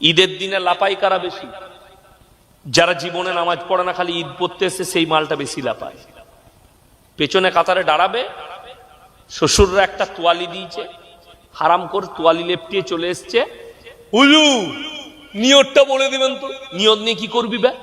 ঈদের দিনে লাপাই কারা বেশি? যারা জীবনে নামাজ পড়ে না খালি ঈদ পড়তে এসে সেই মালটা বেশি লাপায়। পেছনে কাতারে দাঁড়াবে শ্বশুররা একটা তোয়ালি দিয়েছে হারাম করে তোয়ালি লেপটিয়ে চলে এসছে। হুজু নিয়তটা বলে দিবেন তো। নিয়ত নিয়ে কি করবি ব্যা বে?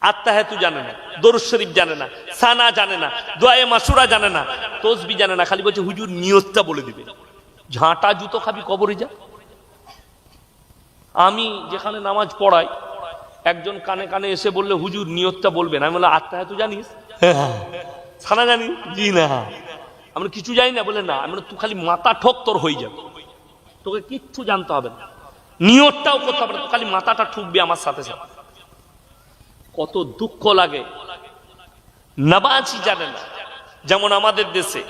আত্মাহেতু জানে না দরুদ শরীফ জানে না সানা জানে না দোয়ায়ে মাসুরা জানে না তসবি জানে না খালি বলছে হুজুর নিয়তটা বলে দিবে। ঝাঁটা জুতো খাবি কবরে যা। আমি যেখানে নামাজ পড়াই একজন কানে কানে এসে বললে হুজুর নিয়তটা বলবেন। আমি বললাম আত্মাহেতু জানিস? সানা জানিস জি না। আমরা কিছু জানি না? বলে না। আমি তুই খালি মাথা ঠক তোর হয়ে যাবে। তোকে কিচ্ছু জানতে হবে না। নিয়তটাও করতে হবে না। খালি মাথাটা ঠুকবে আমার সাথে সাথে। কত দুঃখ লাগে। নামাজই জানে না। যেমন আমাদের দেশে।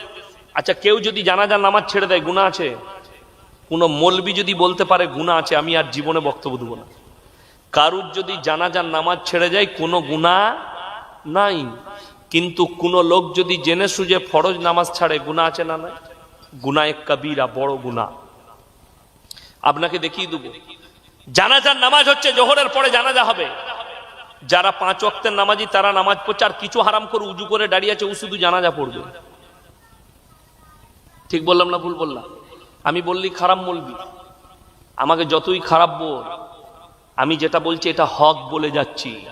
আচ্ছা কেউ যদি জানা জানাজা নামাজ ছেড়ে দেয় গুণা আছে? কোন মলবি যদি বলতে পারে গুণা আছে, আমি আর জীবনে বক্তব্য দেবো না। কারুর যদি জানাজার নামাজ ছেড়ে যায়, কোনো গুণা নাই। কিন্তু কোন লোক যদি জেনে সুজে ফরজ নামাজ ছাড়ে গুণা আছে না নাই? গুনায় কবিরা, বড় গুণা আপনাকে দেখিয়ে দেবো। জানাজার নামাজ হচ্ছে জোহরের পরে জানাজা হবে। যারা পাঁচ অক্তের নামাজি, তারা নামাজ পড়ছে, আর কিছু হারাম করে উজু করে দাঁড়িয়ে আছে, ও শুধু জানাজা পড়বে। ঠিক বললাম না ভুল বললাম? আমি বললি, খারাপ বলবি। আমাকে যতই খারাপ বল, আমি যেটা বলছি এটা হক বলে যাচ্ছি।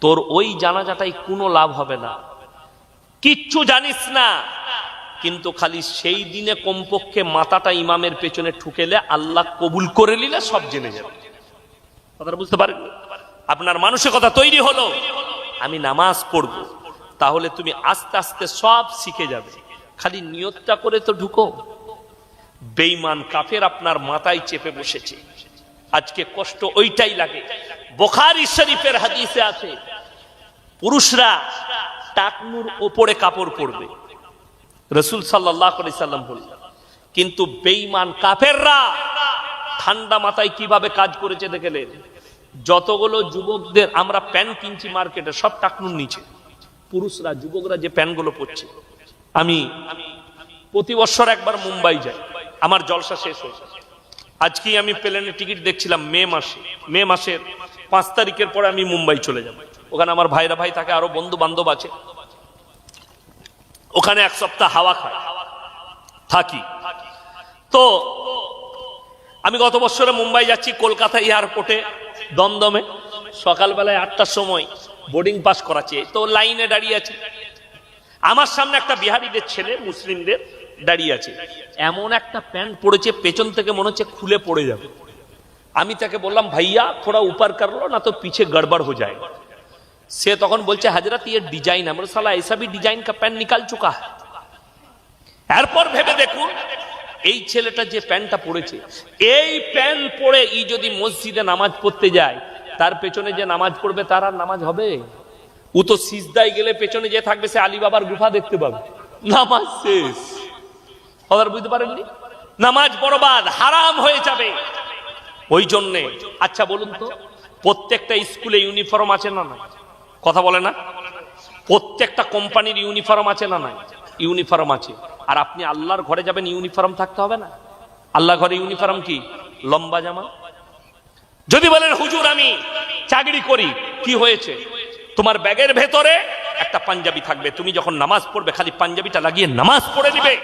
তোর ওই জানাজাটাই কোনো লাভ হবে না। কিচ্ছু জানিস না। কিন্তু খালি সেই দিনে কমপক্ষে মাথাটা ইমামের পেছনে ঠুকেলে আল্লাহ কবুল করে নিলে সব জেনে যাবে। কথাটা বুঝতে পারেন? আপনার মানসিকতা তৈরি হলো। আমি নামাজ পড়ব। তাহলে তুমি আস্তে আস্তে সব শিখে যাবে। খালি নিয়তটা করে তো ঢুকো। বেইমান কাফের আপনার মাথায় চেপে বসেছে। আজকে কষ্ট ওইটাই লাগে। বোখারি শরীফের হাদিসে আছে, পুরুষরা টাকনুর ওপরে কাপড় পরবে। রসুল সাল্লাম বললেন, কিন্তু বেইমান কাফেররা ঠান্ডা মাথায় কীভাবে কাজ করেছে দেখেলেন? যতগুলো যুবকদের আমরা প্যান কিনছি মার্কেটে, সব টাকনুর নিচে। পুরুষরা, যুবকরা যে প্যান্টগুলো পরছে। আমি প্রতি বছর একবার মুম্বাই যাই। আমার জলসা শেষ হয়ে যায়। আজকেই আমি প্লেনের টিকিট দেখছিলাম মে মাসে। মে মাসের পাঁচ তারিখের পরে আমি মুম্বাই চলে যাব। ওখানে আমার ভাইরা ভাই থাকে, আরও বন্ধু বান্ধব আছে। ওখানে এক সপ্তাহ হাওয়া খায়। থাকি। তো আমি গত বছরে মুম্বাই যাচ্ছি কলকাতা এয়ারপোর্টে, দমদমে। সকালবেলায় আটটার সময় বোর্ডিং পাস করাচ্ছে। তো লাইনে দাঁড়িয়ে আছে। আমার সামনে একটা বিহারিদের ছেলে, মুসলিমদের। দাঁড়িয়ে আছে। এমন একটা প্যান্ট পড়েছে, পেছন থেকে মনে হচ্ছে খুলে পড়ে যাবে। আমি তাকে বললাম, ভাইয়া, থোড়া উপার করল, না তো পিছে গড়বড় হয়ে যায়। সে তখন বলছে হাজরা তুই ইয়ে ডিজাইন আমার সালা এসবই ডিজাইন কা প্যান্ট নিকাল চুকা এরপর ভেবে দেখুন, এই ছেলেটা যে প্যান্টটা পড়েছে, এই প্যান্ট পরে ই যদি মসজিদে নামাজ পড়তে যায়, তার পেছনে যে নামাজ পড়বে, তার আর নামাজ হবে? ও তো সিজদায় গেলে পেছনে যে থাকবে, সে আলী বাবার গুফা দেখতে পাবে। নামাজ শেষ। খবর বুঝতে পারেননি? নামাজ বরবাদ, হারাম হয়ে যাবে। ওই জন্যে আচ্ছা বলুন তো, প্রত্যেকটা স্কুলে ইউনিফর্ম আছে না না কথা বলে না? প্রত্যেকটা কোম্পানির ইউনিফর্ম আছে না নাই? ইউনিফর্ম আছে। আর আপনি আল্লাহর ঘরে যাবেন, ইউনিফর্ম থাকতে হবে না? আল্লাহ ঘরে ইউনিফর্ম কি? লম্বা জামা? যদি বলেন, হুজুর, আমি চাকরি করি। কি হয়েছে? তোমার ব্যাগের ভেতরে একটা পাঞ্জাবি থাকবে। তুমি যখন নামাজ পড়বে, খালি পাঞ্জাবিটা লাগিয়ে নামাজ পড়ে দিবে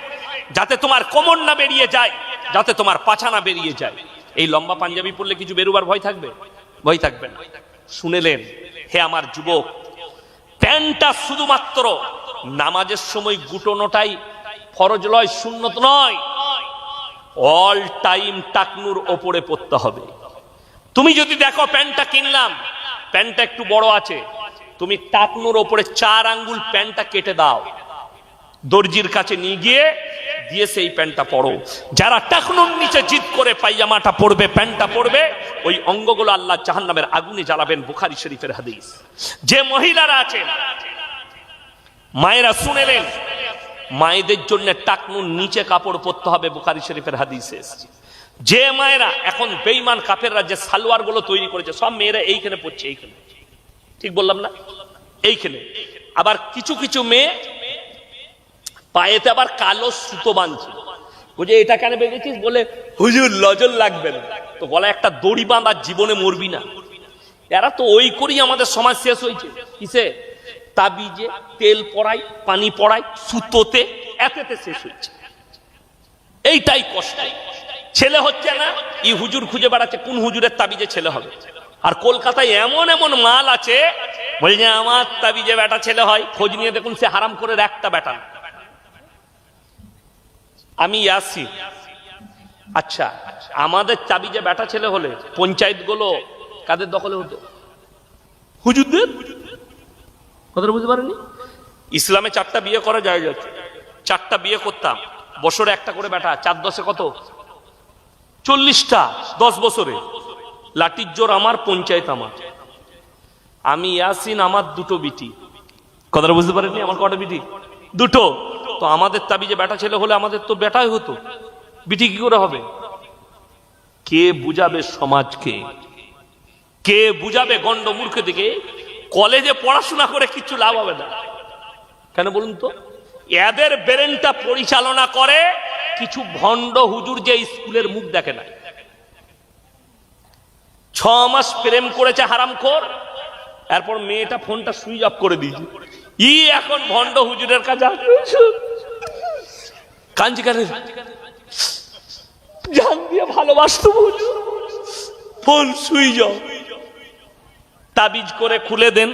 যাতে তোমার কোমর না বেরিয়ে যায়, যাতে তোমার পাছা না বেরিয়ে যায়। এই লম্বা পাঞ্জাবি পড়লে কিছু বেরোবার ভয় থাকবে? ভয় থাকবে না। শুনেলেন, হে আমার যুবক, প্যান্টটা শুধুমাত্র নামাজের সময় গুটোনোটাই ফরজ লয় শূন্যত নয়। অল টাইম টাকনুর ওপরে পড়তে হবে। তুমি যদি দেখো প্যান্টটা কিনলাম, প্যান্টটা একটু বড় আছে, তুমি টাকনুর ওপরে চার আঙ্গুল প্যান্টটা কেটে দাও। দর্জির কাছে নিয়ে গিয়ে দিয়ে সেই প্যান্টটা পরো। যারা টাকনুর নিচে জিদ করে পাইজামাটা পরবে, প্যান্টটা পরবে, ওই অঙ্গগুলো আল্লাহ জাহান্নামের আগুনে জ্বালাবেন বুখারি শরীফের হাদিস। যে মহিলারা আছেন, মায়েরা শুনেলেন, মায়েদের জন্য টাকনুর নিচে কাপড় পরতে হবে বুখারি শরীফের হাদিসে। এসেছে যে মায়েরা, এখন বেইমান কাপেররা যে সালোয়ারগুলো তৈরি করেছে, সব মেয়েরা এইখানে পড়ছে, এইখানে। ঠিক বললাম না? এইখানে। আবার কিছু কিছু মেয়ে পায়েতে আবার কালো সুতো বাঁধছে বলছে, এটা কেন বেঁধেছিস? বলে, হুজুর, লজল লাগবে না। তো বলে একটা দড়ি বাঁধা জীবনে মরবি না। এরা তো ওই করেই আমাদের সমাজ শেষ হয়েছে। কিসে? তাবিজে তেল পড়াই, পানি পড়াই, সুতোতে এতেতে শেষ হয়েছে। এইটাই কষ্ট। ছেলে হচ্ছে না, ই হুজুর খুঁজে বেড়াচ্ছে, কোন হুজুরের তাবিজে ছেলে হবে? আর কলকাতায় এমন এমন মাল আছে বলছে আমার তাবিজে বেটা ছেলে হয়, খোঁজ নিয়ে দেখুন, সে হারাম করে একটা বেটা না। আমি ইয়াসি আচ্ছা আমাদের চাবি যে বেটা ছেলে হলে পঞ্চায়েতগুলো কাদের দখলে হতো? হুজুরদের? কথাটা বুঝতে পারেনি ইসলামে চারটা বিয়ে করা যায় যাচ্ছে চারটা বিয়ে করতাম বছরে একটা করে বেটা চার দশে কত? চল্লিশটা দশ বছরে। লাঠির জোর আমার পঞ্চায়েত আমার। আমি ইয়াসিন আমার দুটো বিটি। কথাটা বুঝতে পারেননি? আমার কটা বিটি? দুটো। তো আমাদের তাবিজে বেটা ছেলে হলে আমাদের তো বেটাই হতো। বিটি কি করে হবে? কে বুঝাবে সমাজকে? কে বুঝাবে গন্ড মূর্খ দিকে? কলেজে পড়াশোনা করে কিছু লাভ হবে না। কেন বলুন তো? এদের ব্রেনটা পরিচালনা করে, কিছু ভণ্ড হুজুর যে স্কুলের মুখ দেখে না। ছ মাস প্রেম করেছে হারামখোর, এরপর মেয়েটা ফোনটা সুইচ অফ করে দিয়েছে। ই এখন ভণ্ড হুজুরের কাছে আসছে। কাঞ্জি কেন জান দিয়ে ভালোবাসতো ফোন সুইচ তাবিজ করে খুলে দেন।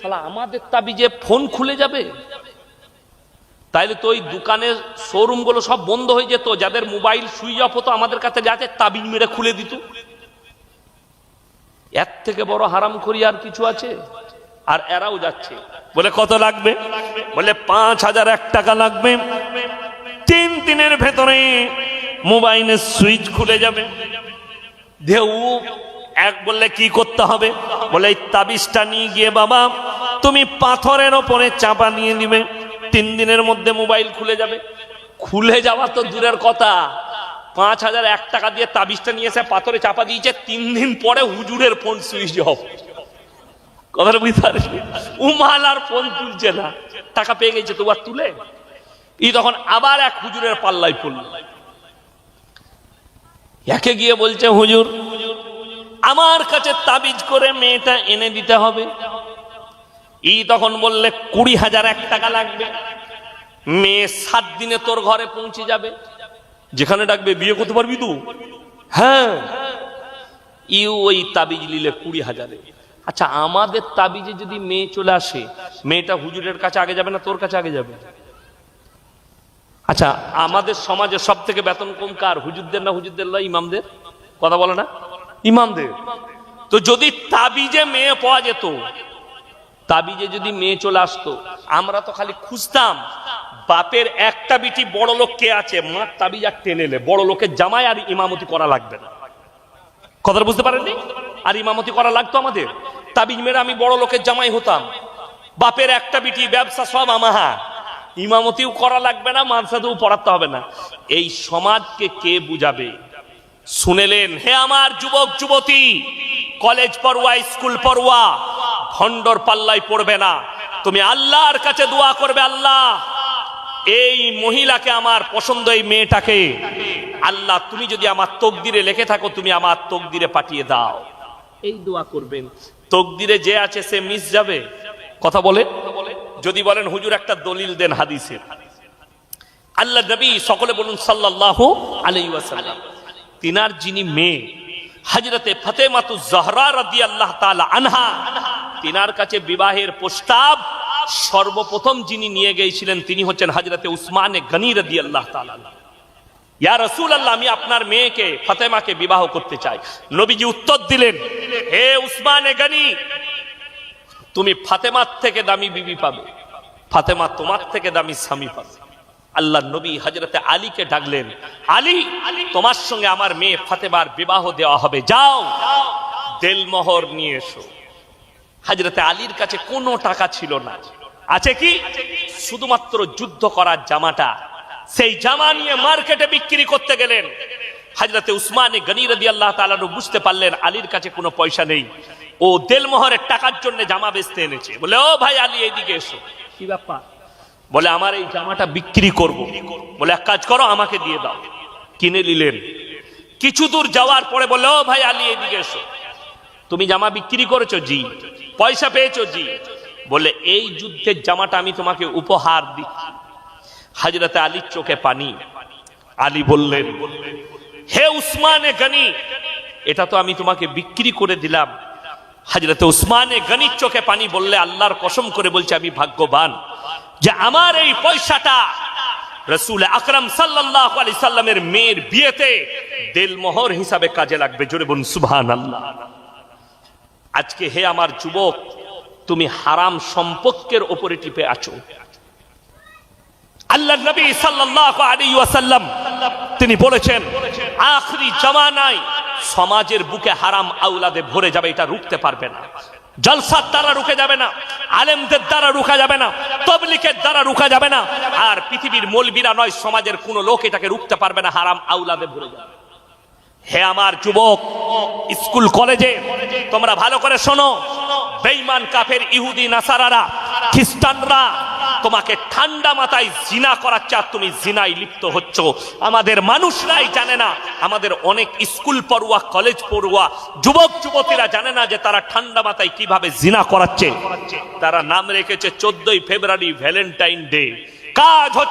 শালা, আমাদের তাবিজে ফোন খুলে যাবে? তাইলে তো ওই দোকানের শোরুমগুলো সব বন্ধ হয়ে যেত, যাদের মোবাইল সুইচ অফ হতো আমাদের কাছে যাতে তাবিজ মেরে খুলে দিত। এর থেকে বড় হারাম করি আর কিছু আছে? আর এরাও যাচ্ছে। বলে কত লাগবে? বলে পাঁচ হাজার এক টাকা লাগবে। তিন দিনের ভেতরে মোবাইলের সুইচ খুলে যাবে। ঢেউ এক বললে কি করতে হবে? বলে, এই তাবিজটা নিয়ে গিয়ে বাবা, তুমি পাথরের ওপরে চাপা নিয়ে নিবে। তিন দিনের মধ্যে মোবাইল খুলে যাবে। খুলে যাওয়া তো দূরের কথা। পাঁচ হাজার এক টাকা দিয়ে তাবিজটা নিয়ে এসে পাথরে চাপা দিয়েছে। তিন দিন পরে হুজুরের ফোন সুইচ অফ। কথাটা বুঝতে পারছি উমাল আর ফোন তুলছে না। টাকা পেয়ে গেছে, তো আর তুলে? ই তখন আবার এক হুজুরের পাল্লায় পড়ল। একে গিয়ে বলছে, হুজুর, আমার কাছে তাবিজ করে মেয়েটা এনে দিতে হবে। ই তখন বললে, কুড়ি হাজার এক টাকা লাগবে। মেয়ে সাত দিনে তোর ঘরে পৌঁছে যাবে। যেখানে ডাকবে, বিয়ে করতে পারবি তো? হ্যাঁ। ইউ ওই তাবিজ নিলে কুড়ি হাজারে। আচ্ছা আমাদের তাবিজে যদি মেয়ে চলে আসে, মেয়েটা হুজুরের কাছে আগে যাবে না তোর কাছে আগে যাবে? আচ্ছা আমাদের সমাজে সব থেকে বেতন কম কার হুজুরদের না হুজুরদের না ইমামদের? কথা বলে না? ইমামদের। তো যদি তাবিজে মেয়ে পাওয়া যেত, তাবিজে যদি মেয়ে চলে আসতো, আমরা তো খালি খুঁজতাম, বাপের একটা বিটি বড় লোক কে আছে? মার তাবিজ আর টেনেলে বড় লোকের জামাই আর ইমামতি করা লাগবে না। কথাটা বুঝতে পারেননি? আর ইমামতি করা লাগতো আমাদের। তাবিজ মেরে আমি বড় লোকের জামাই হতাম। বাপের একটা বিটি, ব্যবসা সব আমাহা। ইমামতিও করা লাগবে না মানসাতেও পড়াতে হবে না। এই সমাজকে কে বুঝাবে? শুনেলেন, হে আমার যুবক, যুবতী, কলেজ পড়ুয়া, স্কুল পড়ুয়া, ভণ্ডর পাল্লাই পড়বে না। তুমি আল্লাহর কাছে দোয়া করবে, আল্লাহ। এই মহিলাকে, আমার পছন্দ এই মেয়েটাকে, আল্লাহ, তুমি যদি আমার তকদিরে লিখে থাকো, তুমি আমার তকদিরে পাঠিয়ে দাও। এই দোয়া করবেন। তকদিরে যে আছে, সে মিস যাবে? কথা বলে যদি বলেন, হুজুর, একটা দলিল দেন হাদিসের। আল্লাহ নবী সকলে বলুন, সাল্লাল্লাহু আলাইহি ওয়াসাল্লাম। তিনার যিনি মেয়ে হজরতে ফতেমাতু জহরা রাদি আল্লাহ তাআলা আনহা, তিনার কাছে বিবাহের প্রস্তাব সর্বপ্রথম যিনি নিয়ে গিয়েছিলেন, তিনি হচ্ছেন হজরতে উসমানে গনি রাদি আল্লাহ তাআলা ইয়া রসুল আল্লাহ আমি আপনার মেয়েকে, ফতেমাকে বিবাহ করতে চাই। নবীজি উত্তর দিলেন, হে উসমানে গনি তুমি ফাতেমার থেকে দামি বিবি পাবে। ফাতেমা তোমার থেকে দামি স্বামী পাবে। আল্লাহ নবী হজরতে আলীকে ডাকলেন, আলী, তোমার সঙ্গে আমার মেয়ে ফাতেমার বিবাহ দেওয়া হবে। যাও, দেলমোহর নিয়ে এসো। হাজরতে আলীর কাছে কোনো টাকা ছিল না। আছে কি? শুধুমাত্র যুদ্ধ করার জামাটা। সেই জামা নিয়ে মার্কেটে বিক্রি করতে গেলেন। হাজরতে উসমানে গনির আল্লাহ তালানু বুঝতে পারলেন, আলীর কাছে কোনো পয়সা নেই। ও দেলমোহরের টাকার জন্য জামা বেচতে এনেছে। বলে ও ভাই আলী এইদিকে এসো। কি ব্যাপার? বলে আমার এই জামাটা বিক্রি করব। বলে এক কাজ করো আমাকে দিয়ে দাও। কিনে নিলেন। কিছু দূর যাওয়ার পরে বলে ও ভাই আলী এদিকে এসো। তুমি জামা বিক্রি করেছ? জি। পয়সা পেয়েছ? জি। বলে এই যুদ্ধের জামাটা আমি তোমাকে উপহার দিচ্ছি হাজরতে আলীর চোখে পানি। আলী বললেন হে উসমানে গনি এটা তো আমি তোমাকে বিক্রি করে দিলাম। হাজরতে উসমানে গনির চোখে পানি বললে আল্লাহর কসম করে বলছে, আমি ভাগ্যবান যে আমার এই পয়সাটা রসুল আকরাম সাল্লাহ আলি সাল্লামের মেয়ের বিয়েতে দেলমোহর হিসাবে কাজে লাগবে। জোরে বলুন সুবহান আল্লাহ আজকে হে আমার যুবক, তুমি হারাম সম্পর্কের ওপরে টিপে আছো। আল্লাহ নবী সাল্লাল্লাহু আলাইহি ওয়াসাল্লাম তিনি বলেছেন, আখরি জামানায় সমাজের বুকে হারাম আউলাদে ভরে যাবে, এটা রুখতে পারবে না। জলসার দ্বারা রুখে যাবে না, আলেমদের দ্বারা রুখা যাবে না, তবলিকের দ্বারা রুখা যাবে না, আর পৃথিবীর মলবিরা নয়, সমাজের কোনো লোক এটাকে রুখতে পারবে না, হারাম আউলাদে ভরে যাবে। হে আমার যুবক, স্কুল, কলেজে, তোমরা ভালো করে শোনো, বেঈমান কাফের ইহুদি, নাসারারা, খ্রিস্টানরা তোমাকে ঠান্ডা মাথায় জিনা করাচ্ছে আর তুমি জিনায় লিপ্ত হচ্ছ। আমাদের মানুষরাই জানে না, আমাদের অনেক স্কুল পড়ুয়া, কলেজ পড়ুয়া, যুবক, যুবতীরা জানে না যে তারা ঠান্ডা মাথায় কীভাবে জিনা করাচ্ছে। তারা নাম রেখেছে চোদ্দই ফেব্রুয়ারি ভ্যালেন্টাইন ডে। কাজ হচ্ছে